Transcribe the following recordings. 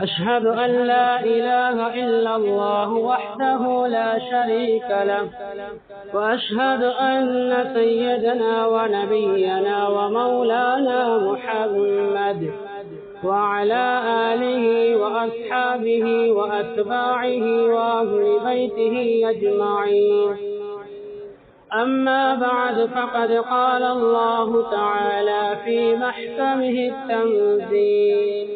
أشهد أن لا إله إلا الله وحده لا شريك له وأشهد أن سيدنا ونبينا ومولانا محمد وعلى آله وأصحابه وأتباعه وأهل بيته أجمعين. أما بعد فقد قال الله تعالى في محكمه التنزيل.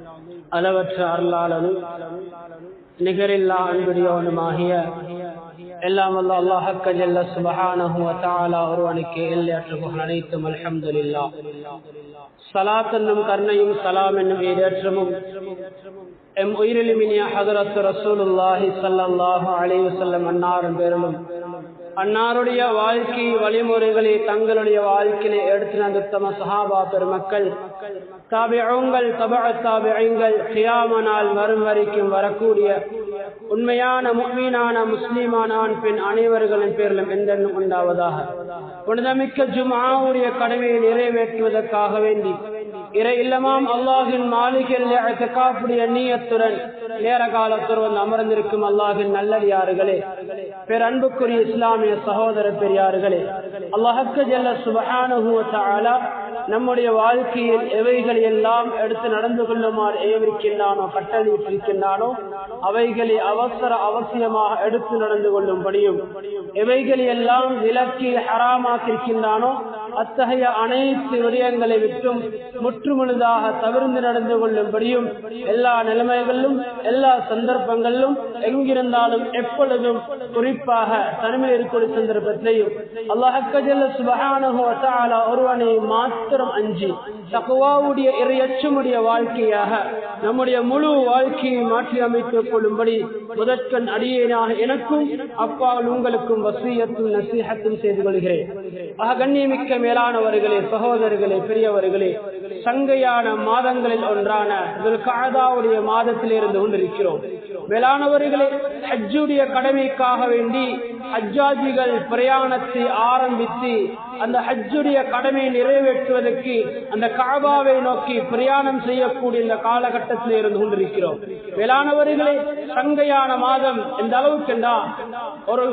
அளவற்ற அருளாளனும் நிகரில்லா அன்புடையவனுமாகிய எல்லாம் வல்ல அல்லாஹக்க ஜல்ல சுபஹானஹு வ தஆலா ஒருவனுக்கு எல்லையற்ற புகழ் அனைத்தும் அல்ஹம்துலில்லாஹ் சலாத் என்னும் கருணையும் சலாம் என்னும் ஈரேற்றமும் எம் உயிரிலுமினிய ஹதரத் ரசூலுல்லாஹி ஸல்லல்லாஹு அலைஹி வஸல்லம் அன்னாரின் பேரிலும் அன்னாருடைய வாழ்க்கை வழிமுறைகளை தங்களுடைய வாழ்க்கையிலே எடுத்து நடத்தம சஹாபா பெருமக்கள். தாபியங்கள் தபா தாபியங்கள் கியாம வரும் வரைக்கும் வரக்கூடிய உண்மையான முக்மீனான முஸ்லீமான ஆண் பெண் அனைவர்களின் பேரிலும் எந்தென்னும் உண்டாவதாக. புனிதமிக்க ஜுமாவுடைய கடமையை நிறைவேற்றுவதற்காக வேண்டி இறை இல்லமாம் அல்லாஹின் மாளிகையில் நீயத்துடன் நேர காலத்துடன் வந்து அமர்ந்திருக்கும் அல்லாஹின் நல்லடியார்களே பேரன்புக்குரிய இஸ்லாமிய சகோதர பெரியார்களே அல்லாஹக்க ஜல்ல சுபஹானுவ நம்முடைய வாழ்க்கையில் எவைகளை எல்லாம் எடுத்து நடந்து கொள்ளுமாறு ஏவிருக்கின்றானோ கட்டளையிட்டிருக்கின்றானோ அவைகளை அவசர அவசியமாக எடுத்து நடந்து கொள்ளும்படியும் எவைகளை எல்லாம் விலக்கி ஹராமாக்கிருக்கின்றானோ அத்தகைய அனைத்து விடயங்களை விட்டும் முற்றுமுழுதாக தவிர்த்து நடந்து கொள்ளும்படியும் எல்லா நிலைமைகளிலும் எல்லா சந்தர்ப்பங்களிலும் எங்கிருந்தாலும் எப்பொழுதும் குறிப்பாக தனிமையில் இருக்கக்கூடிய சந்தர்ப்பத்தையும் அல்லாஹக்கஜல்ல சுபகானஹோ ஒருவனை மாத்திரம் அஞ்சு தகுவாவுடைய இறையச்சமுடைய வாழ்க்கையாக நம்முடைய முழு வாழ்க்கையை மாற்றி அமைத்துக் கொள்ளும்படி முதற்கண் அடியேனாக எனக்கும் அப்பாவில் உங்களுக்கும் வசியத்தும் நசீகத்தும் செய்து கொள்கிறேன். ஆக கண்ணியமிக்க மேலானவர்களே சகோதரர்களே பெரியவர்களே சங்கையான மாதங்களில் ஒன்றான காதாவுடைய மாதத்தில் இருந்து கொண்டிருக்கிறோம். வேளாணவர்களே ஹஜ்ஜுடைய கடமைக்காக வேண்டி ஹஜ்ஜாஜிகள் பிரயாணத்தை ஆரம்பித்து அந்த ஹஜ்ஜுடைய கடமை நிறைவேற்றுவதற்கு அந்த காபாவை நோக்கி பிரயாணம் செய்யக்கூடிய இந்த காலகட்டத்தில் இருந்து கொண்டிருக்கிறோம். வேளாணவர்களே சங்கையான மாதம் எந்த அளவுக்குண்டா ஒரு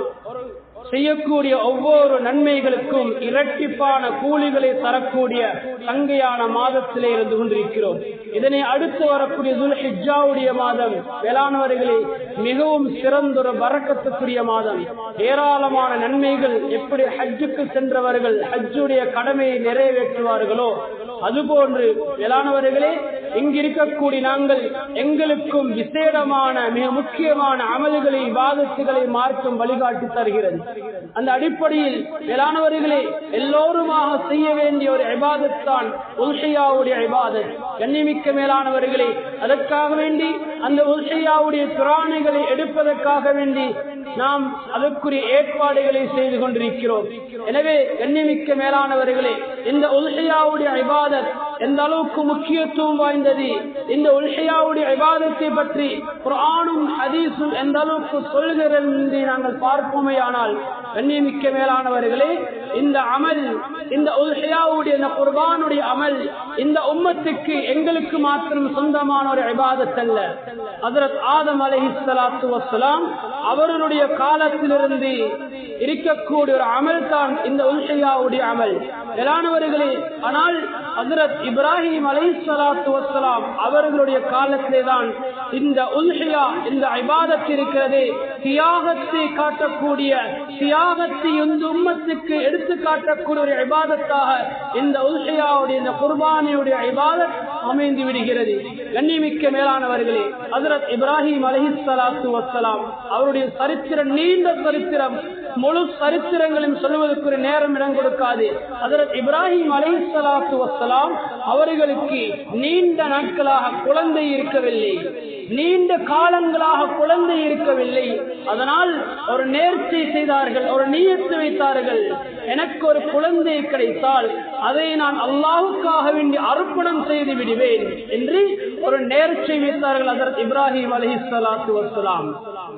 செய்யக்கூடிய ஒவ்வொரு நன்மைகளுக்கும் இரட்டிப்பான கூலிகளை தரக்கூடிய சங்கையான மாதத்திலே இருந்து கொண்டிருக்கிறோம். இதனை அடுத்து வரக்கூடிய துல்ஹிஜாவுடைய மாதம் வேளாண்வர்களே மிகவும் சிறந்தொரு வரக்கத்துக்குரிய மாதம். ஏராளமான நன்மைகள் எப்படி ஹஜ்ஜுக்கு சென்றவர்கள் ஹஜ்ஜுடைய கடமையை நிறைவேற்றுவார்களோ அதுபோன்று வேளாண்வர்களே இங்கிருக்கக்கூடிய நாங்கள் எங்களுக்கும் விசேடமான மிக முக்கியமான அமல்களை வாதத்துகளை மார்க்கம் வழிகாட்டி தருகிறது. அந்த அடிப்படையில் வேளாண்வர்களே எல்லோருமாக செய்ய வேண்டிய ஒரு இபாதத்தான் உல்ஷையாவுடைய இபாதத். கண்ணிமிக்க மேலானவர்களே அதற்காக வேண்டி அந்த உல்ஷையாவுடைய பிராணிகளை எடுப்பதற்காக வேண்டி நாம் அதற்குரிய ஏற்பாடுகளை செய்து கொண்டிருக்கிறோம். எனவே கண்ணிமிக்க மேலானவர்களே இந்த உல்ஹையாவுடைய இபாதத் எந்த அளவுக்கு முக்கியத்துவம் வாய்ந்தது? இந்த உல்ஹையாவுடைய விவாதத்தை பற்றி குரானும் ஹதீஸும் எந்த அளவுக்கு சொல்கிறது என்று நாங்கள் பார்ப்போமே ஆனால் கண்ணியமிக்க மேலானவர்களே இந்த அமல் இந்த உல்ஹையாவுடைய இந்த குர்பானுடைய அமல் இந்த உம்மத்துக்கு எங்களுக்கு மாத்திரம் சொந்தமான ஒரு விவாதத்தல்ல அல்ல ஆதம் அலை ஸலாத்து வசலாம் அவர்களுடைய காலத்திலிருந்து இருக்கக்கூடிய ஒரு அமல் தான் இந்த உல்ஹையாவுடைய அமல். மேலானவர்களே ஆனால் ஹசரத் இப்ராஹிம் அலை சலாத்து வசலாம் அவர்களுடைய காலத்திலே தான் இந்த உல்ஹியா இந்த ஐபாதத் இருக்கிறது. தியாகத்தை காட்டக்கூடிய தியாகத்தை இந்த உம்மத்துக்கு எடுத்து காட்டக்கூடிய ஒரு ஐபாதத்தாக இந்த உல்ஹியாவுடைய இந்த குர்பானியுடைய ஐபாதத் அமைந்து விடுகிறது. கண்ணிமிக்க மேலானவர்களே ஹசரத் இப்ராஹிம் அலஹி சலாத்து வசலாம் அவருடைய சரித்திரம் நீண்ட சரித்திரம். முழு சரித்திரங்களையும் சொல்வதற்கு ஒரு நேரம் இடம் கொடுக்காது. அதற்கு இப்ராஹிம் அலை சலாத்து வசலாம் அவர்களுக்கு நீண்ட நாட்களாக குழந்தை இருக்கவில்லை. நீண்ட காலங்களாக குழந்தை இருக்கவில்லை. அதனால் ஒரு நேர்ச்சி செய்தார்கள் ஒரு நீயத்து வைத்தார்கள். எனக்கு ஒரு குழந்தை கிடைத்தால் அதை நான் அல்லாவுக்காக வேண்டி அர்ப்பணம் செய்து விடுவேன் என்று ஒரு நேர்ச்சி வைத்தார்கள் அதற்கு இப்ராஹிம் அலஹி சலாத்து வசலாம்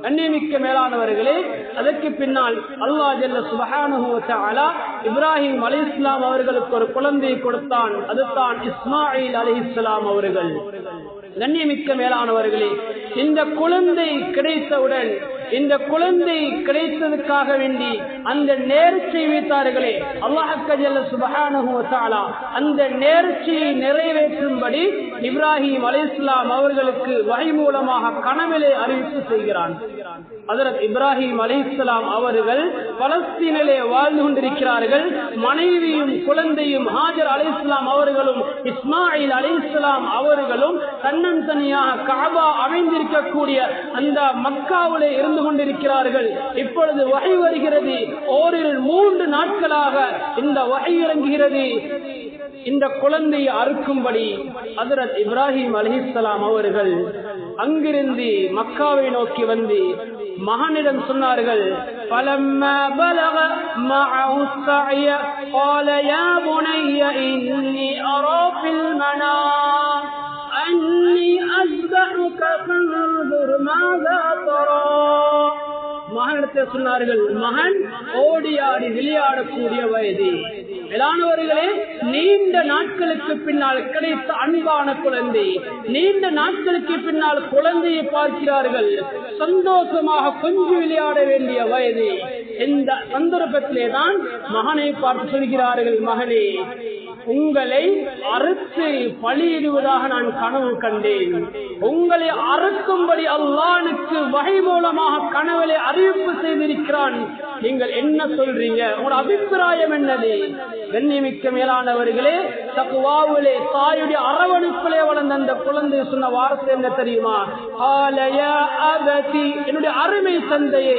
கண்ணியமிக்க மேலானவர்களே அதற்கு பின்னால் அல்லா ஜல்ல சுபஹானுவல இப்ராஹிம் அலி இஸ்லாம் அவர்களுக்கு ஒரு குழந்தை கொடுத்தான். அதுதான் இஸ்மாயில் அலி இஸ்லாம் அவர்கள். கண்ணியமிக்க மேலானவர்களே இந்த குழந்தை கிடைத்தவுடன் இந்த குழந்தை கிடைத்ததுக்காக வேண்டி அந்த நேர்ச்சியை வைத்தார்களே. அல்லாஹல்ல சுபஹானு அந்த நேர்ச்சியை நிறைவேற்றும்படி இப்ராஹிம் அலி இஸ்லாம் அவர்களுக்கு வகை மூலமாக கனவிலே அறிவிப்பு செய்கிறான். அதற்கு இப்ராஹிம் அலி இஸ்லாம் அவர்கள் பலஸ்தீனிலே வாழ்ந்து கொண்டிருக்கிறார்கள். மனைவியும் குழந்தையும் ஹாஜர் அலி இஸ்லாம் அவர்களும் இஸ்மாயில் அலி இஸ்லாம் அவர்களும் தன்னன் தனியாக காபா அமைந்திருக்கக்கூடிய அந்த மக்காவிலே இருந்து கொண்டிருக்கிறார்கள் இப்பொழுது வகை வருகிறது ஓரிரு மூன்று நாட்களாக இந்த வகை இறங்குகிறது இந்த குழந்தையை அறுக்கும்படி ஹசரத் இப்ராஹிம் அலிஹலாம் அவர்கள் அங்கிருந்து மக்காவை நோக்கி வந்து மகனிடம் சொன்னார்கள் فلما بلغ معه السعي قال يا بني إني أرى في المنام أني أذبحك فانظر ماذا ترى சொன்னார்கள் மகன் ஓடி ஆடி விளையாடக்கூடிய வயது. மேலானவர்களே நீண்ட நாட்களுக்கு பின்னால் கிடைத்த அன்பான குழந்தை நீண்ட நாட்களுக்கு பின்னால் குழந்தையை பார்க்கிறார்கள் சந்தோஷமாக கொஞ்சம் விளையாட வேண்டிய வயது. இந்த சந்தர்ப்பத்திலே தான் மகனை பார்த்து சொல்கிறார்கள் மகனே உங்களை அறுத்து பலியிடுவதாக நான் கனவு கண்டேன். உங்களை அறுக்கும்படி அல்லானுக்கு வகை மூலமாக கனவுகளை அறிவிப்பு செய்திருக்கிறான். நீங்கள் என்ன சொல்றீங்க? உங்களோட அபிப்பிராயம் என்னது? வெண்ணிமிக்க மேலானவர்களே தக்குவாவிலே தாயுடைய அரவணைப்பிலே வளர்ந்த அந்த குழந்தை சொன்ன வார்த்தை என்ன தெரியுமா? ஆலய என்னுடைய அருமை தந்தையே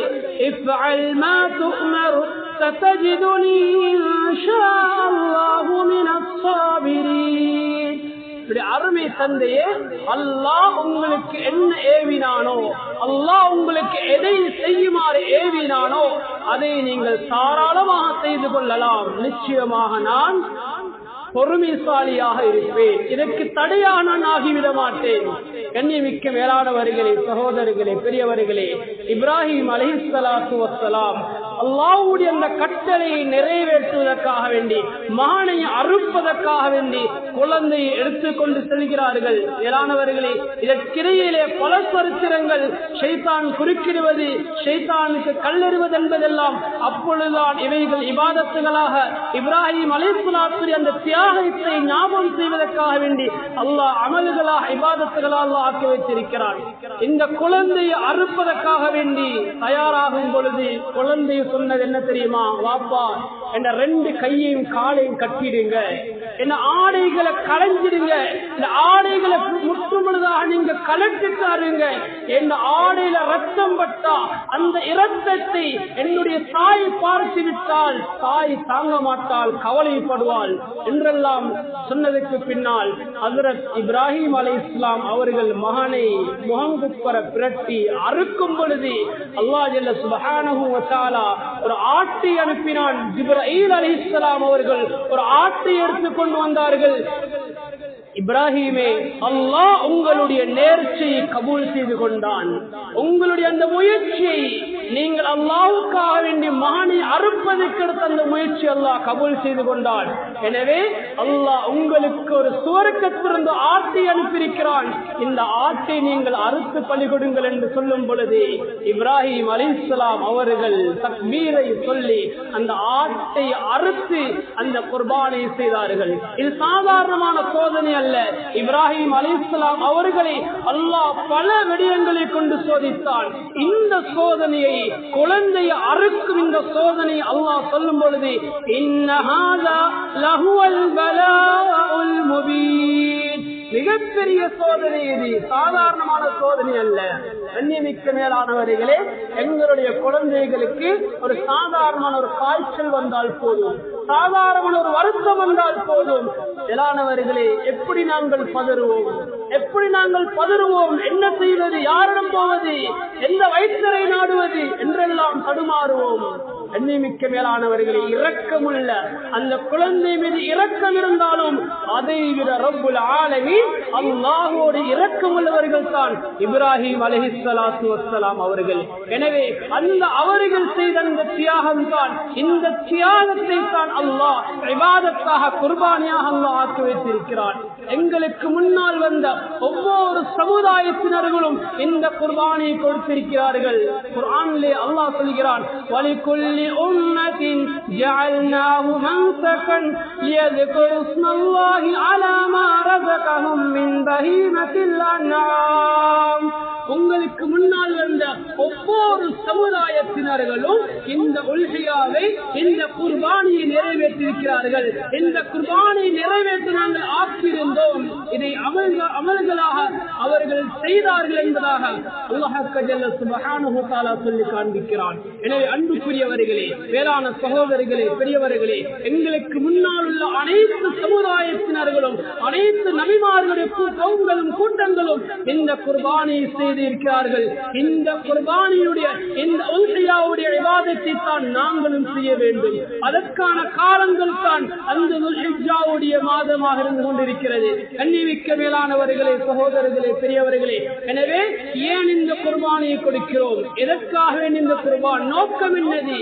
ستجدني إن شاء الله من الصابرين அருமை தந்தையே அல்லாஹ் உங்களுக்கு என்ன ஏவினானோ அல்லாஹ் உங்களுக்கு எதை செய்யுமாறு ஏவினானோ அதை நீங்கள் தாராளமாக செய்து கொள்ளலாம் நிச்சயமாக நான் பொறுமைசாலியாக இருப்பேன் இதற்கு தடையாக நான் ஆகிவிட மாட்டேன் கண்ணியமிக்க மேலானவர்களே சகோதரர்களே பெரியவர்களே இப்ராஹிம் அலிஹலாத்து வசலாம் அல்லாவுடைய அந்த கட்டளையை நிறைவேற்றுவதற்காக வேண்டி மானையை அறுப்பதற்காக வேண்டி குழந்தையை எடுத்துக்கொண்டு செல்கிறார்கள். இயலானவர்களே இதற்கிடையிலே பல சரித்திரங்கள் ஷைத்தான் குறுக்கிடுவது ஷைத்தானுக்கு கல்லெறிவது என்பதெல்லாம் அப்பொழுதுதான் இவைகள் இபாதத்துகளாக இப்ராஹிம் அலிஸ்லாத்துடைய அந்த தியாகத்தை ஞாபகம் செய்வதற்காக வேண்டி அல்லாஹ் அமல்களாக இபாதத்துகளால் ஆக்கி வைத்திருக்கிறார் இந்த குழந்தையை அறுப்பதற்காக வேண்டி தயாராகும் பொழுது குழந்தை சொன்னது என்ன தெரியுமா? வாப்பா என்ற ரெண்டு கையையும் காலையும் கட்டிடுங்க. என்ன ஆடைகளை களைஞ்சிடுங்க. இந்த ஆடைகளை முற்றுமுழுதாக நீங்க கலட்டுக்காருங்க என் ஆடையில ரத்தம் பட்டா அந்த இரத்தத்தை என்னுடைய தாய் பார்த்து விட்டால் தாய் தாங்க மாட்டால் கவலைப்படுவாள் என்றெல்லாம் சொன்னதுக்கு பின்னால் ஹசரத் இப்ராஹிம் அலை இஸ்லாம் அவர்கள் மகனை முகங்குப்பர பிரட்டி அறுக்கும் பொழுது அல்லா ஜல்ல சுபஹானஹு வத்தாலா ஒரு ஆட்டை அனுப்பினான். ஜிப்ரீல் அலி இஸ்லாம் அவர்கள் ஒரு ஆட்டை கொண்டு வந்தார்கள். இப்ராஹிமே அல்லாஹ் உங்களுடைய நேர்ச்சியை கபூல் செய்து கொண்டான். உங்களுடைய அந்த முயற்சியை நீங்கள் அல்லாவுக்காக வேண்டி மானி அறுப்பதற்கு அந்த முயற்சி அல்லாஹ் கபூல் செய்து கொண்டான். எனவே அல்லாஹ் உங்களுக்கு ஒரு சுவர்க்கத்திலிருந்து ஆட்டை அனுப்பியிருக்கிறான். இந்த ஆட்டை நீங்கள் அறுத்து பலி கொடுங்கள் என்று சொல்லும் பொழுது இப்ராஹிம் அலிஸ்லாம் அவர்கள் தக்மீரை சொல்லி அந்த ஆட்டை அறுத்து அந்த குர்பானை செய்தார்கள். இது சாதாரணமான சோதனை அல்ல. இப்ராஹிம் அலிஸ்லாம் அவர்களை அல்லாஹ் பல விடயங்களை கொண்டு சோதித்தான். இந்த சோதனையை குழந்தையை அறுக்கும் இந்த சோதனை அல்லாஹ் சொல்லும் பொழுது இன்னஹாதா லஹுவல் பலாஉல் முபீன். மிகப்பெரிய சோதனை இது. சாதாரணமான சோதனை அல்ல. கண்ணியமிக்க மேலானவர்களே எங்களுடைய குழந்தைகளுக்கு ஒரு சாதாரணமான ஒரு காய்ச்சல் வந்தால் போதும். சாதாரணமான ஒரு வருத்தம் வந்தால் போதும். மேலானவர்களே எப்படி நாங்கள் பதறுவோம்? எப்படி நாங்கள் பதறுவோம்? என்ன செய்வது? யாரிடம் போவது? எந்த வயிற்றரை நாடுவது? என்றெல்லாம் தடுமாறுவோம். கண்ணிமிக்க மேலானவர்களே இரக்கமுள்ள அந்த குழந்தை மீது இரக்கம் இருந்தாலும் அதை விட ரப்புல் ஆலமி அல்லாஹோடு இரக்கம் உள்ளவர்கள் தான் இப்ராஹிம் அலஹிஸ்லாத்து வசலாம் அவர்கள். எனவே அந்த அவர்கள் செய்த அந்த தியாகம் தான் இந்த தியாகத்தை தான் அல்லாஹ் விவாதத்தாக குர்பானியாக அல்லாஹ் ஆக்கி வைத்திருக்கிறான். எங்களுக்கு முன்னால் வந்த ஒவ்வொரு சமுதாயத்தினர்களும் இந்த குர்பானியை கொடுத்திருக்கிறார்கள். குர்ஆனிலே அல்லாஹ் சொல்கிறான் வலிக்குள்ளி أمة جعلناه منسكا ليذكروا اسم الله على ما رزقهم من بهيمة الأنعام. உங்களுக்கு முன்னால் வந்த ஒவ்வொரு சமுதாயத்தினர்களும் இந்த உள்கையாவை இந்த குர்பானியை நிறைவேற்றிருக்கிறார்கள் இந்த குர்பானியை நிறைவேற்ற நாங்கள் ஆக்கியிருந்தோம். இதை அமல்க அமல்களாக அவர்கள் செய்தார்கள் என்பதாக சொல்லி காண்பிக்கிறான். எனவே அன்புக்குரியவர்களே வேளாண் சகோதரிகளே பெரியவர்களே எங்களுக்கு முன்னால் உள்ள அனைத்து சமுதாயத்தினர்களும் அனைத்து நபிமார்களுடைய கவுங்களும் கூட்டங்களும் இந்த குர்பானியை செய்து செய்திருக்கிறார்கள் இந்த குர்பானியுடைய இந்த உல்ஹியாவுடைய விவாதத்தை தான் நாங்களும் செய்ய வேண்டும். அதற்கான காலங்கள் தான் அந்த உல்ஹிஜாவுடைய மாதமாக இருந்து கொண்டிருக்கிறது. கண்ணிமிக்க மேலானவர்களே சகோதரர்களே பெரியவர்களே எனவே ஏன் இந்த குர்பானியை கொடுக்கிறோம்? எதற்காக இந்த குர்பான்? நோக்கம் என்னது?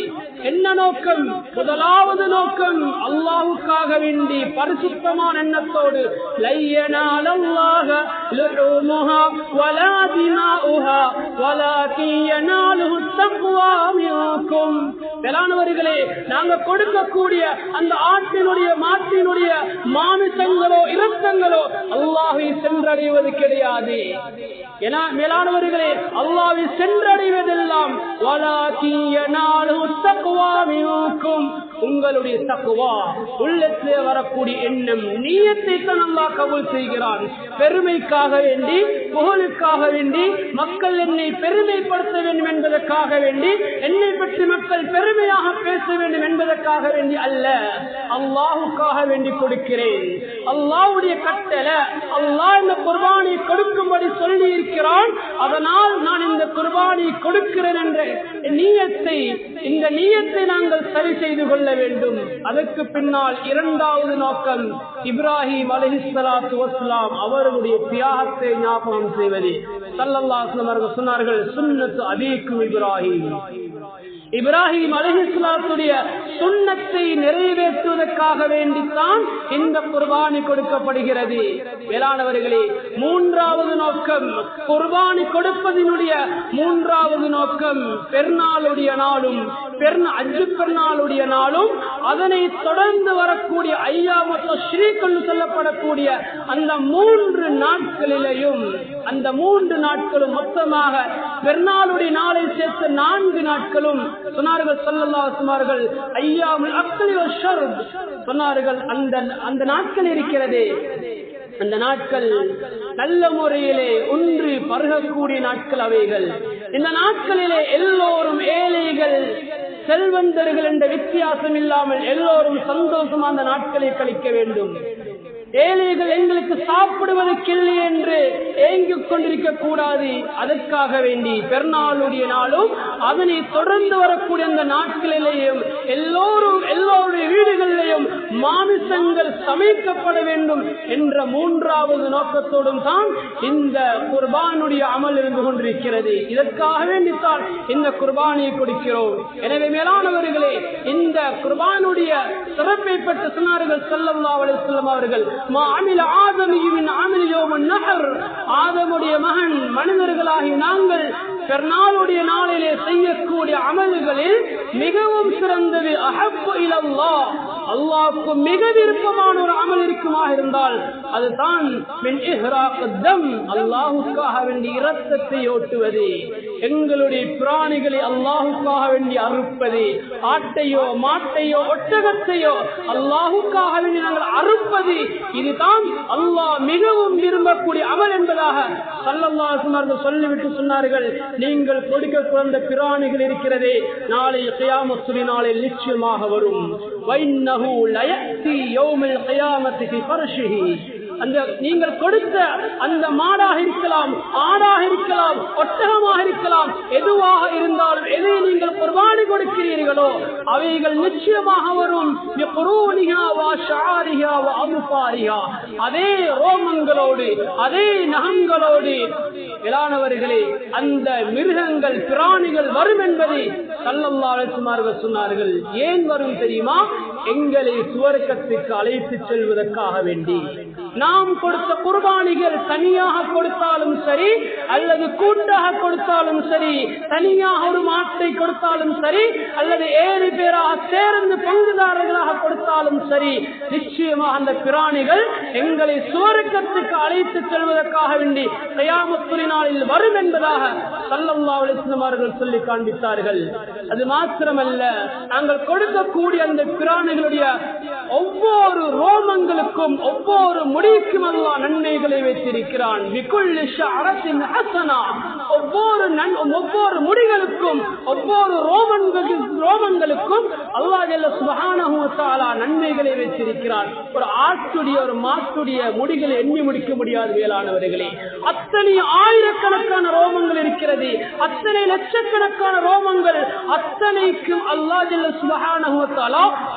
என்ன நோக்கம்? முதலாவது நோக்கம் அல்லாவுக்காக வேண்டி பரிசுத்தமான எண்ணத்தோடு லையனால் அல்லாஹ் லுஹுமுஹா வலா ثناؤها ولكن يناله التقوى منكم மேலானவர்களே நாங்க கொடுக்கக்கூடிய அந்த ஆட்டினுடைய மாட்டினுடைய மாமிசங்களோ இரத்தங்களோ அல்லாஹை சென்றடைவது கிடையாது. ஏன்னா மேலானவர்களே அல்லாவை சென்றடைவதெல்லாம் வலாகின் யனாலுஹு தக்வா உங்களுடைய தக்குவா உள்ளத்திலே வரக்கூடிய எண்ணம் நீயத்தை தான் கவுல் கபூல் செய்கிறான். பெருமைக்காக வேண்டி புகழுக்காக வேண்டி மக்கள் என்னை பெருமைப்படுத்த வேண்டும் என்பதற்காக வேண்டி என்னை பற்றி மக்கள் பெருமையாக பேச வேண்டும் என்பதற்காக வேண்டி அல்ல அல்லாஹுக்காக வேண்டி கொடுக்கிறேன். அல்லாவுடைய கட்டளை அல்லாஹ் இந்த குர்பானை கொடுக்கும்படி சொல்லி இருக்கிறான் அதனால் நான் இந்த குர்பானை கொடுக்கிறேன் என்ற நீயத்தை இந்த நீயத்தை நாங்கள் சரி செய்து கொள்ள வேண்டும். அதற்கு பின்னால் இரண்டாவது நோக்கம் இப்ராஹிம் அலஹிஸ்லாத்து வஸ்லாம் அவர்களுடைய தியாகத்தை ஞாபகம் செய்வது. சல்லல்லாஸ் அவர்கள் சொன்னார்கள் சுன்னத்து அதீக்கும் இப்ராஹிம். இப்ராஹிம் அலிஹிஸ்லாத்துடைய சுண்ணத்தை நிறைவேற்றுவதற்காக வேண்டித்தான் இந்த குர்பானி கொடுக்கப்படுகிறது. வேளாணவர்களே மூன்றாவது நோக்கம் குர்பானி கொடுப்பதனுடைய மூன்றாவது நோக்கம் பெருநாளுடைய நாளும் பெருநா அஞ்சு பெருநாளுடைய நாளும் அதனை தொடர்ந்து வரக்கூடிய ஐயா மற்றும் ஸ்ரீகொண்டு சொல்லப்படக்கூடிய அந்த மூன்று நாட்களிலேயும் அந்த மூன்று நாட்களும் மொத்தமாக பெருநாளுடைய நாளை சேர்த்து நான்கு நாட்களும் சொன்னார்கள் சொல்லல்லா சுமார்கள் ஐயாமல் சொன்னார்கள் அந்த அந்த நாட்கள் இருக்கிறதே. அந்த நாட்கள் நல்ல முறையிலே ஒன்று பருகக்கூடிய நாட்கள் அவைகள். இந்த நாட்களிலே எல்லோரும் ஏழைகள் செல்வந்தர்கள் என்ற வித்தியாசம் இல்லாமல் எல்லோரும் சந்தோஷமா அந்த நாட்களை கழிக்க வேண்டும். ஏழைகள் எங்களுக்கு சாப்பிடுவதற்கு இல்லை என்று ஏங்கிக் கொண்டிருக்க கூடாது. அதற்காக வேண்டி பெருநாளுடைய நாளும் அதனை தொடர்ந்து வரக்கூடிய அந்த நாட்களிலேயும் எல்லோரும் எல்லோருடைய வீடுகளிலேயும் மாமிசங்கள் சமைக்கப்பட வேண்டும் என்ற மூன்றாவது நோக்கத்தோடும் தான் இந்த குர்பானுடைய அமல் இருந்து கொண்டிருக்கிறது. இதற்காக வேண்டித்தான் இந்த குர்பானியை கொடுக்கிறோம். எனவே மேலானவர்களே இந்த குர்பானுடைய சிறப்பை பற்றி சொன்னார்கள் செல்லல்லா அலிஸ்லாம் அவர்கள் ஆதமுடைய மகன் மனிதர்களாகி நாங்கள் பெருநாளுடைய நாளிலே செய்யக்கூடிய அமல்களில் மிகவும் சிறந்தது. அஹப்பு இலல்லா. அல்லாவுக்கு மிக விருப்பமான ஒரு அமல் இருக்குமாக இருந்தால் அதுதான் அல்லாஹுக்காக வேண்டிய இரத்தத்தை ஓட்டுவது. எங்களுடைய பிராணிகளை அல்லாஹுக்காக வேண்டி அறுப்பது. ஆட்டையோ மாட்டையோ ஒட்டகத்தையோ அல்லாஹுக்காக வேண்டி நாங்கள் அறுப்பது. இதுதான் அல்லாஹ் மிகவும் விரும்பக்கூடிய அமல் என்பதாக சல்லல்லாசுமார்கள் சொல்லிவிட்டு சொன்னார்கள். நீங்கள் கொடுக்க பிறந்த பிராணிகள் இருக்கிறதே. நாளை கியாமத்துடைய நாளை நிச்சயமாக வரும். வைன்னஹு லயத்தி யௌமில் கியாமத்திஹி பரிசுகி அந்த நீங்கள் கொடுத்த அந்த மாடாக இருக்கலாம் ஆடாக இருக்கலாம் ஒட்டகமாக இருக்கலாம் எதுவாக இருந்தாலும் எதை நீங்கள் குர்பானி கொடுக்கிறீர்களோ அவைகள் நிச்சயமாக வரும். அதே ரோமங்களோடு அதே நகங்களோடு. இளானவர்களே அந்த மிருகங்கள் பிராணிகள் வரும் என்பதை சல்லல்லாசுமார்கள் சொன்னார்கள். ஏன் வரும் தெரியுமா? எங்களை சுவர்க்கத்துக்கு அழைத்து செல்வதற்காக வேண்டி. நாம் கொடுத்த குர்பானிகள் தனியாக கொடுத்தாலும் சரி அல்லது கூட்டாக கொடுத்தாலும் சரி தனியாக ஒரு மாட்டை கொடுத்தாலும் சரி அல்லது ஏழு பேராக சேர்ந்து பங்குதாரர்களாக கொடுத்தாலும் சரி நிச்சயமாக அந்த பிராணிகள் எங்களை சுவர்க்கத்துக்கு அழைத்து செல்வதற்காக வேண்டி கயாமத்துறை நாளில் வரும் என்பதாக சல்லல்லா அவர்கள் சொல்லி காண்பித்தார்கள். அது மாத்திரமல்ல நாங்கள் கொடுக்கக்கூடிய அந்த பிராணிகளுடைய ஒவ்வொரு ரோமங்களுக்கும் ஒவ்வொரு முடிக்கும் அல்லா நன்மைகளை வைத்திருக்கிறான். அரசின் ஒவ்வொரு ஒவ்வொரு முடிகளுக்கும் ஒவ்வொரு ரோமன்களுக்கும் அல்லாஹல்ல அல்லா சுபகான நன்மைகளை வைத்திருக்கிறான். ஒரு ஆட்டுடைய ஒரு மாட்டுடைய முடிகளை எண்ணி முடிக்க முடியாது வேளாணவர்களே அத்தனை ஆயிரக்கணக்கான ரோமங்கள் இருக்கிறது. அத்தனை லட்சக்கணக்கான ரோமங்கள் அத்தனைக்கும் அல்லா ஜல்ல சுபகான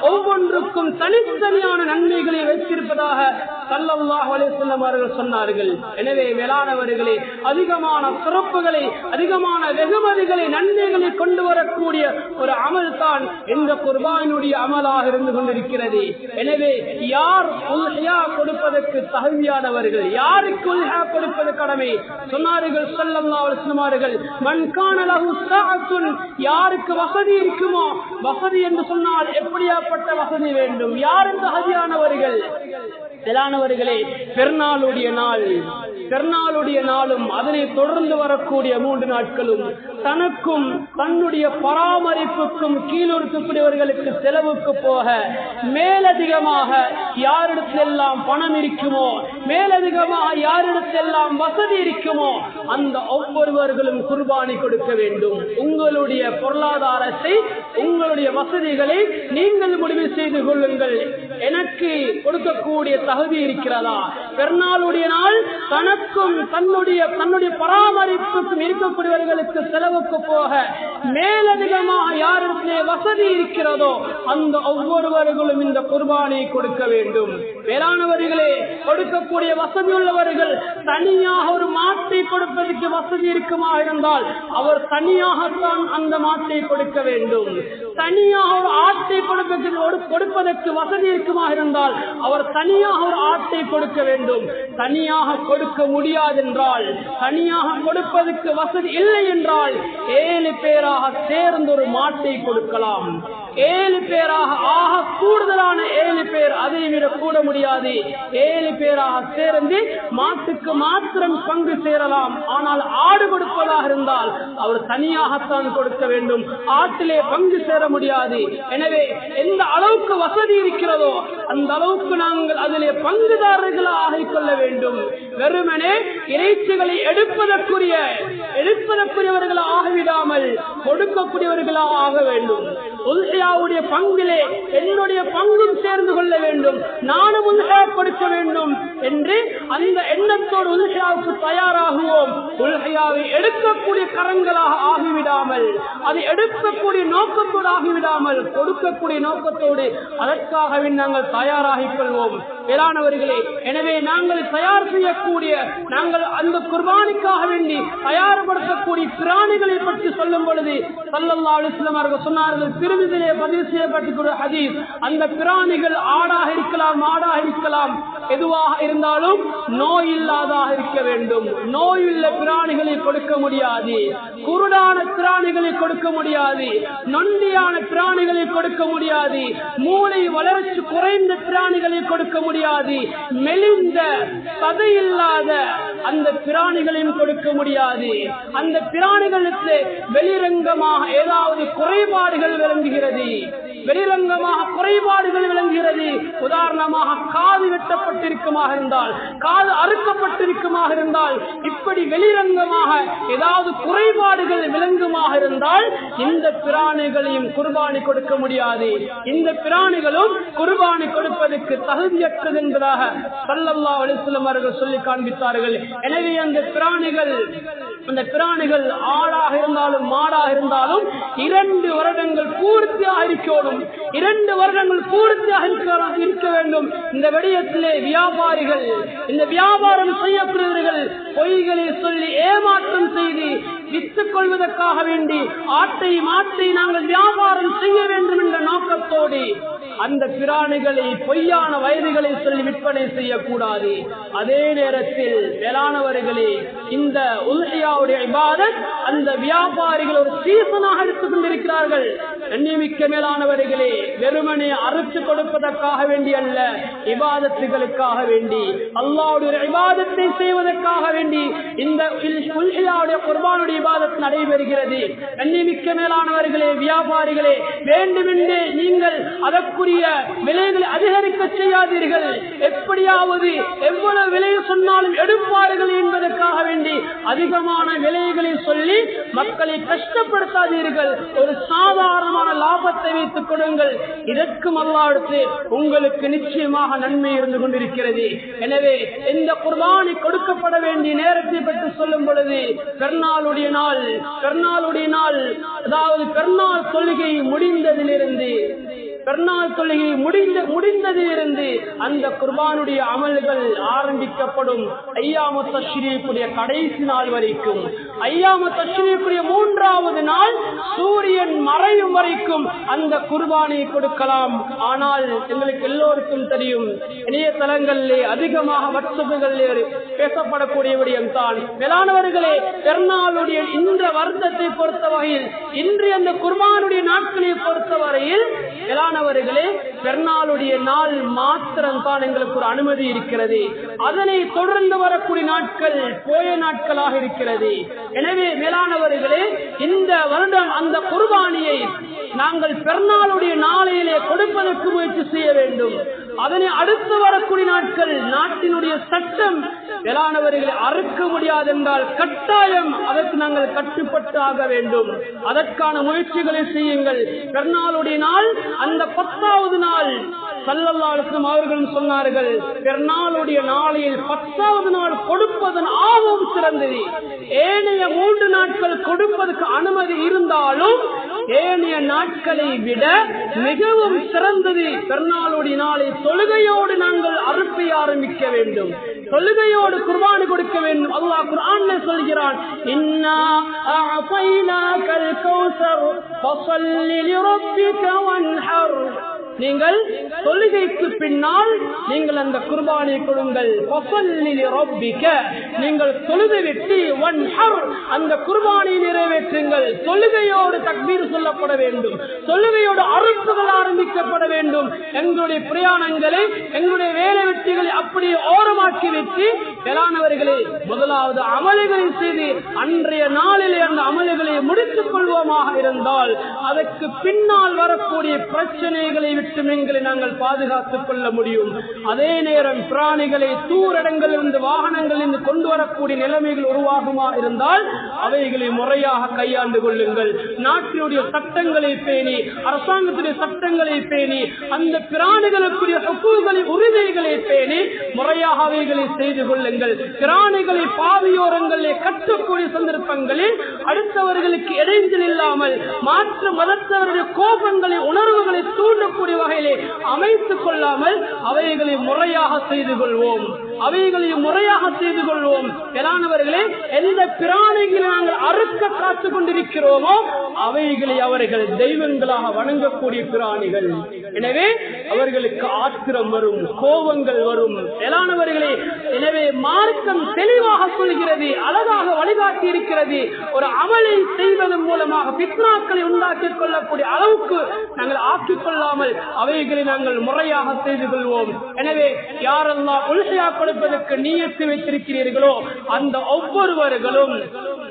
ஒவ்வொன்றுக்கும் தனித்தனியான நன்மைகளை வைத்திருப்பதாக தல்ல சல்லல்லாஹ் அலிசல்லம் அவர்கள் சொன்னார்கள். எனவே மேலானவர்களே அதிகமான சிறப்புகளை அதிகமான வெகுமதிகளை நன்மைகளை கொண்டு வரக்கூடிய ஒரு அமல் தான் இந்த குர்பானுடைய அமலாக இருந்து கொண்டிருக்கிறது. எனவே யார் உல்ஹியா கொடுப்பதற்கு தகுதியானவர்கள் யாருக்கு உல்ஹா கொடுப்பது கடமை? சொன்னார்கள் சல்லல்லாஹ் அலிஸ்லம் மண்கானலகு சாத்துன் யாருக்கு வசதி இருக்குமோ வசதி என்று சொன்னால் எப்படியாப்பட்ட வசதி வேண்டும்? யாரும் தகுதியானவர்கள்? மேலானவர்களே பெருநாளுடைய நாள். பெருநாளுடைய நாளும் அதனை தொடர்ந்து வரக்கூடிய மூன்று நாட்களும் தனக்கும் தன்னுடைய பராமரிப்புக்கும் கீழிருக்கக்கூடியவர்களுக்கு செலவுக்கு போக மேலதிகமாக யாரிடத்தெல்லாம் பணம் இருக்குமோ மேலதிகமாக யாரிடத்தெல்லாம் வசதி இருக்குமோ அந்த ஒவ்வொருவர்களும் குர்பானி கொடுக்க வேண்டும். உங்களுடைய பொருளாதாரத்தை உங்களுடைய வசதிகளை நீங்கள் முடிவு செய்து கொள்ளுங்கள். எனக்கு கொடுக்கக்கூடிய தகுதி இருக்கிறதா? பெருநாளுடைய நாள் தனக்கும் தன்னுடைய தன்னுடைய பராமரிப்புக்கும் இருக்கக்கூடியவர்களுக்கு இரவுக்கு போக மேலதிகமாக யாருக்கு வசதி இருக்கிறதோ அந்த ஒவ்வொருவர்களும் இந்த குர்பானை கொடுக்க வேண்டும். வேளாணவர்களே கொடுக்கக்கூடிய வசதி உள்ளவர்கள் தனியாக ஒரு மாட்டை கொடுப்பதற்கு வசதி இருக்குமா இருந்தால் அவர் தனியாகத்தான் அந்த மாட்டை கொடுக்க வேண்டும். தனியாக ஒரு ஆட்டை கொடுப்பதற்கு கொடுப்பதற்கு வசதி இருக்குமா இருந்தால் அவர் தனியாக ஒரு ஆட்டை கொடுக்க வேண்டும். தனியாக கொடுக்க முடியாது என்றால் தனியாக கொடுப்பதற்கு வசதி இல்லை என்றால் ஏழு பேராக சேர்ந்து ஒரு மாட்டை கொடுக்கலாம். ஏழு பேராக ஆக கூடுதலான ஏழு பேர் அதை விட கூட முடியாது. ஏழு பேராக சேர்ந்து மாட்டுக்கு மாத்திரம் பங்கு சேரலாம். ஆனால் ஆடு கொடுப்பதாக இருந்தால் அவர் தனியாகத்தான் கொடுக்க வேண்டும். ஆட்டிலே பங்கு சேர முடியாது. எனவே எந்த அளவுக்கு வசதி இருக்கிறதோ அந்த அளவுக்கு நாங்கள் அதிலே பங்குதாரர்களாக கொள்ள வேண்டும். வெறுமனே இறைச்சிகளை எடுப்பதற்குரிய எடுப்பதற்குரியவர்களாக விடாமல் கொடுக்கக்கூடியவர்களாக ஆக வேண்டும். உல்ஹியாவுடைய பங்கிலே என்னுடைய பங்கும் சேர்ந்து கொள்ள வேண்டும். நானும் உல்ஹா கொடுக்க வேண்டும் என்று அந்த எண்ணத்தோடு உல்ஹியாவுக்கு தயாராகுவோம். உல்ஹியாவை எடுக்கக்கூடிய கரங்களாக ஆகிவிடாமல் அதை எடுக்கக்கூடிய நோக்கத்தோடு ஆகிவிடாமல் கொடுக்கக்கூடிய நோக்கத்தோடு அதற்காகவே நாங்கள் தயாராகிக் கொள்வோம். வேளாணவர்களே எனவே நாங்கள் தயார் செய்யக்கூடிய நாங்கள் அந்த குர்பானிக்காக வேண்டி தயார்படுத்தக்கூடிய பிராணிகளை பற்றி சொல்லும் பொழுது சல்லல்லா அலிஸ்லாம் அவர்கள் சொன்னார்கள் திருமதியிலே பதிவு செய்யப்பட்டிருக்கிற ஹதீஸ் அந்த பிராணிகள் ஆடாக இருக்கலாம் மாடாக இருக்கலாம் எதுவாக இருந்தாலும் நோய் இல்லாதாக இருக்க வேண்டும். நோய் உள்ள பிராணிகளை கொடுக்க முடியாது. குருடான பிராணிகளை கொடுக்க முடியாது. நொண்டியான பிராணிகளை கொடுக்க முடியாது. மூளை வளர்ச்சி குறைந்த பிராணிகளை கொடுக்க முடியாது. மெலிந்த சதையில்லாத அந்த பிராணிகளையும் கொடுக்க முடியாது. அந்த பிராணிகளுக்கு வெளிரங்கமாக ஏதாவது குறைபாடுகள் விளங்குகிறது. வெளிரங்கமாக குறைபாடுகள் விளங்குகிறது. உதாரணமாக காது வெட்டப்பட்டிருக்குமாக இருந்தால் காது அறுக்கப்பட்டிருக்குமாக இருந்தால் இப்படி வெளிரங்கமாக ஏதாவது குறைபாடுகள் விளங்குமாக இருந்தால் இந்த பிராணிகளையும் குர்பானி கொடுக்க முடியாது. இந்த பிராணிகளும் குர்பானி கொடுப்பதற்கு தகுதியற்றது என்பதாக சல்லல்லா அலிஸ்லம் அவர்கள் சொல்லி காண்பித்தார்கள். எனவே அந்த பிராணிகள் அந்த பிராணிகள் ஆடாக இருந்தாலும் மாடாக இருந்தாலும் இரண்டு வருடங்கள் பூர்த்தியாக இருக்கணும். இரண்டு வருடங்கள் பூர்த்தியாக இருக்க- இருக்க வேண்டும். இந்த விடயத்திலே வியாபாரிகள் இந்த வியாபாரம் செய்யப்படுகிறவர்கள் பொய்களை சொல்லி ஏமாற்றம் செய்து வித்துக் கொள்வதற்காக வேண்டி ஆட்டை மாட்டை நாங்கள் வியாபாரம் செய்ய வேண்டும் என்ற நோக்கத்தோடு அந்த பிராணிகளை பொய்யான வயதுகளை சொல்லி விற்பனை செய்யக்கூடாது. அதே நேரத்தில் வேளாணவர்களே இந்த உல்ஹியாவுடைய இபாதத் அந்த வியாபாரிகள் ஒரு சீசனாக எடுத்துக் கொண்டிருக்கிறார்கள் எண்ணிமிக்க மேலானவர்களே வெறுமனே அறுத்து கொடுப்பதற்காக வேண்டி அல்ல இபாதத்துகளுக்காக வேண்டி அல்லாவுடைய இபாதத்தை செய்வதற்காக வேண்டி இந்த குர்பானுடைய இபாதத் நடைபெறுகிறது. கண்ணிமிக்க மேலானவர்களே வியாபாரிகளே வேண்டுமென்றே நீங்கள் அதற்குரிய விலைகளை அதிகரிக்க செய்யாதீர்கள். எப்படியாவது எவ்வளவு விலை சொன்னாலும் எடுப்பார்கள் என்பதற்காக வேண்டி அதிகமான விலைகளை சொல்லி மக்களை கஷ்டப்படுத்தாதீர்கள். ஒரு சாதாரணமான லாபத்தை வைத்துக் கொடுங்கள் இதற்கும் அல்லாடுத்து உங்களுக்கு நிச்சயமாக நன்மை இருந்து கொண்டிருக்கிறது. எனவே இந்த குர்பானி கொடுக்கப்பட வேண்டிய நேரத்தை பற்றி சொல்லும் பொழுது பெருநாளுடைய நாள் பெருநாளுடைய நாள். அதாவது பெருநாள் தொழுகை முடிந்ததிலிருந்து பெருநாள் தொழுகை முடிந்த முடிந்ததிலிருந்து அந்த குர்பானுடைய அமல்கள் ஆரம்பிக்கப்படும் ஐயாம தஸ்ரீக்குடைய கடைசி நாள் வரைக்கும். ஐயாம தஸ்ரீக்குடைய மூன்றாவது நாள் சூரியன் மறையும் வரைக்கும் அந்த குர்பானை கொடுக்கலாம். ஆனால் எங்களுக்கு எல்லோருக்கும் தெரியும் இணையதளங்களிலே அதிகமாக வாட்ஸ்அப்புகளிலே பேசப்படக்கூடிய விடயம் தான் மேலானவர்களே பெருநாளுடைய இந்த வருடத்தை பொறுத்த வகையில் இன்று அந்த குர்பானுடைய நாட்களை பொறுத்தவரையில் மேலானவர்களே பெருநாளுடைய நாள் மாத்திரம் தான் எங்களுக்கு ஒரு அனுமதி இருக்கிறது. அதனை தொடர்ந்து வரக்கூடிய நாட்கள் போய நாட்களாக இருக்கிறது. எனவே மேலானவர்களே இந்த வருடம் அந்த குர்பானியை நாங்கள் பெருநாளுடைய நாளையிலே கொடுப்பதற்கு முயற்சி செய்ய வேண்டும். அதனை அடுத்து வரக்கூடிய நாட்கள் நாட்டினுடைய சட்டம் வேளாணவர்களை அறுக்க முடியாது என்றால் கட்டாயம் அதற்கு நாங்கள் கட்டுப்பட்டு ஆக வேண்டும். அதற்கான முயற்சிகளை செய்யுங்கள். பெருநாளுடைய நாள் அந்த பத்தாவது நாள் சல்லல்லாசம் அவர்களும் சொன்னார்கள் பெருநாளுடைய நாளையில் பத்தாவது நாள் கொடுப்பதன் ஆர்வம் சிறந்தது. ஏனைய மூன்று நாட்கள் கொடுப்பதற்கு அனுமதி இருந்தாலும் ஏனைய நாட்களை விட மிகவும் சிறந்தது பெருநாளுடைய நாளை தொழுகையோடு நாங்கள் அறுப்பை ஆரம்பிக்க வேண்டும். தொழுகையோடு குர்பானு கொடுக்க வேண்டும். அல்லாஹ் குர்ஆன்ல சொல்கிறான் இன்னா அஅதைனாக்கல் கௌசர் ஃபஸல்லி லிரப்பிக வன்ஹர். நீங்கள் தொழுகைக்கு பின்னால் நீங்கள் அந்த குர்பானை கொடுங்கள் நீங்கள் தொழுது விட்டு வன்ஹர். அந்த குர்பானை நிறைவேற்றுங்கள். தொழுகையோடு தக்பீர் சொல்லப்பட வேண்டும். தொழுகையோடு அறுப்புகள் ஆரம்பிக்கப்பட வேண்டும். எங்களுடைய பிரயாணங்களை எங்களுடைய வேலை வெற்றிகளை அப்படியே ஓரமாக்கி வச்சு வேளாணவர்களே முதலாவது அமல்களை செய்து அன்றைய நாளிலே அந்த அமல்களை முடித்துக் கொள்வோமாக இருந்தால் அதற்கு பின்னால் வரக்கூடிய பிரச்சனைகளை விட்டு எங்களை நாங்கள் பாதுகாத்துக் கொள்ள முடியும். அதே நேரம் பிராணிகளை தூரடங்களில் இருந்து தூரடங்களிலிருந்து வாகனங்களிலிருந்து கொண்டு வரக்கூடிய நிலைமைகள் உருவாகுமா இருந்தால் அவைகளை முறையாக கையாண்டு கொள்ளுங்கள். நாட்டினுடைய சட்டங்களை பேணி அரசாங்கத்துடைய சட்டங்களை பேணி அந்த பிராணிகளுக்குரிய ஹக்கூகளை உரிமைகளை பேணி முறையாக அவைகளை செய்து கொள்ளுங்கள். பிராணிகளை பாவியோரங்களிலே கட்டக்கூடிய சந்தர்ப்பங்களில் அடுத்தவர்களுக்கு இடைஞ்சல் இல்லாமல் மாற்று மதத்தவருடைய கோபங்களை உணர்வுகளை தூண்டக்கூடிய வகையிலே அமைத்துக் கொள்ளாமல் அவைகளை முறையாக செய்து கொள்வோம். அவைகளை முறையாக செய்து கொள்வோம். எலானவர்களே எந்த பிராணிகளை நாங்கள் அறுக்க காத்து கொண்டிருக்கிறோமோ அவைகளை அவர்கள் தெய்வங்களாக வணங்கக்கூடிய பிராணிகள். எனவே அவர்களுக்கு ஆத்திரம் வரும் கோபங்கள் வரும். எலானவர்களே எனவே மார்க்கம் தெளிவாக சொல்கிறது அழகாக வழிகாட்டி இருக்கிறது ஒரு அமலை செய்வதன் மூலமாக பித்னாக்களை உண்டாக்கிக் கொள்ளக்கூடிய அளவுக்கு நாங்கள் ஆக்கிக் கொள்ளாமல் அவைகளை நாங்கள் முறையாக செய்து கொள்வோம். எனவே யாரெல்லாம் உள்சையா கொடுப்பதற்கு நீயத்து வைத்திருக்கிறீர்களோ அந்த ஒவ்வொருவர்களும்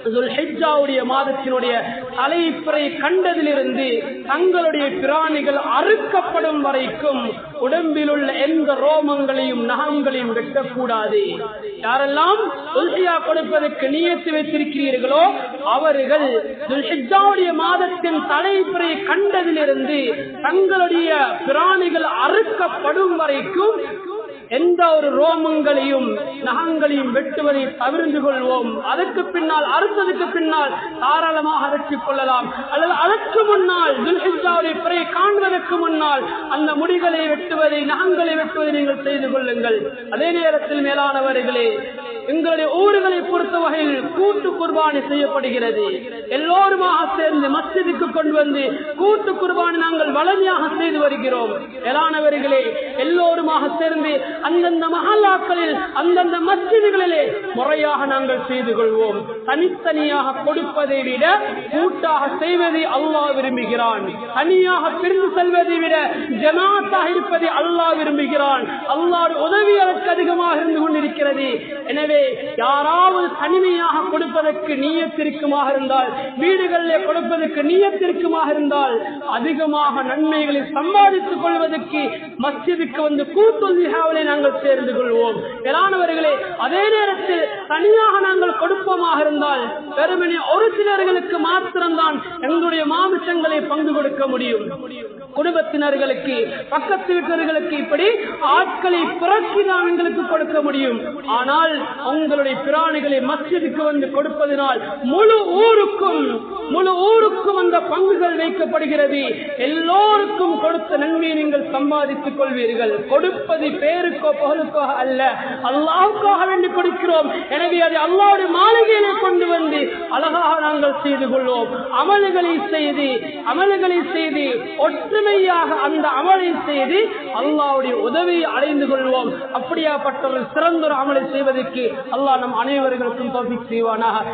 ஹெஜ்ஜாவுடைய மாதத்தினுடைய தலைப்பறை கண்டதிலிருந்து தங்களுடைய பிராணிகள் அறுக்கப்படும் வரைக்கும் உடம்பில் உள்ள எந்த ரோமங்களையும் நகங்களையும் வெட்டக்கூடாது. யாரெல்லாம் துல்ஹியா கொடுப்பதற்கு நியத்து வைத்திருக்கிறீர்களோ அவர்கள் துல்ஹிஜாவுடைய மாதத்தின் தலைப்பிறை கண்டதிலிருந்து தங்களுடைய பிராணிகள் அறுக்கப்படும் வரைக்கும் எந்த ஒரு ரோமங்களையும் நகங்களையும் வெட்டுவதை தவிர்த்து கொள்வோம். அதற்கு பின்னால் அறுத்ததுக்கு பின்னால் தாராளமாக அரைச்சிக் கொள்ளலாம். அல்லது அதற்கு முன்னால் துல்ஹிஜாவுடைய பிறை காண்பதற்கு முன்னால் அந்த முடிகளை வெட்டுவதை நகங்களை வெட்டுவதை நீங்கள் செய்து கொள்ளுங்கள். அதே நேரத்தில் மேலானவர்களே எங்களுடைய ஊர்களை பொறுத்த வகையில் கூட்டு குர்பானி செய்யப்படுகிறது. எல்லோருமாக சேர்ந்து மஸ்ஜிதுக்கு கொண்டு வந்து கூட்டு குர்பானி நாங்கள் வளமையாக செய்து வருகிறோம். எலானவர்களே எல்லோருமாக சேர்ந்து அந்தந்த மஹல்லாக்களில் அந்தந்த மஸ்ஜிதுகளிலே முறையாக நாங்கள் செய்து கொள்வோம். தனித்தனியாக கொடுப்பதை விட கூட்டாக செய்வதை அல்லாஹ் விரும்புகிறான். தனியாக பிரிந்து செல்வதை விட ஜனாத்தாக இருப்பதை அல்லாஹ் விரும்புகிறான். அல்லாஹ் உதவி அதற்கு அதிகமாக இருந்து கொண்டிருக்கிறது. எனவே எனவே யாராவது தனிமையாக கொடுப்பதற்கு நீயத்திற்குமாக இருந்தால் வீடுகளில் கொடுப்பதற்கு நீயத்திற்குமாக இருந்தால் அதிகமாக நன்மைகளை சம்பாதித்துக் கொள்வதற்கு மஸ்ஜிதுக்கு வந்து கூத்துள்ளிகாவலை நாங்கள் சேர்ந்து கொள்வோம். மேலானவர்களே அதே நேரத்தில் தனியாக நாங்கள் கொடுப்போமாக இருந்தால் வெறுமனே ஒரு சிலர்களுக்கு மாத்திரம்தான் எங்களுடைய மாமிசங்களை பங்கு கொடுக்க முடியும். குடும்பத்தினர்களுக்கு பக்கத்து வீட்டர்களுக்கு இப்படி ஆட்களை புரட்சி நாம் எங்களுக்கு கொடுக்க முடியும். ஆனால் உங்களுடைய பிராணிகளை மஸ்ஜிதுக்கு வந்து கொடுப்பதனால் முழு ஊருக்கும் முழு ஊருக்கும் அந்த பங்குகள் வைக்கப்படுகிறது. எல்லோருக்கும் கொடுத்த நன்மையை நீங்கள் சம்பாதித்துக் கொள்வீர்கள். கொடுப்பது பேருக்கோ புகழுக்கோ அல்ல. அல்லாவுக்காக வேண்டி கொடுக்கிறோம். எனவே அதை அல்லாவுடைய மாளிகையிலே கொண்டு வந்து அழகாக நாங்கள் செய்து கொள்வோம். அமல்களை செய்து அமல்களை செய்து ஒற்று முழுமையாக அந்த அமலை செய்து அல்லாவுடைய உதவியை அடைந்து கொள்வோம். அப்படியாப்பட்ட ஒரு சிறந்த ஒரு அமலை செய்வதற்கு அல்லாஹ் நம் அனைவர்களுக்கும் தொகுதி செய்வானாக.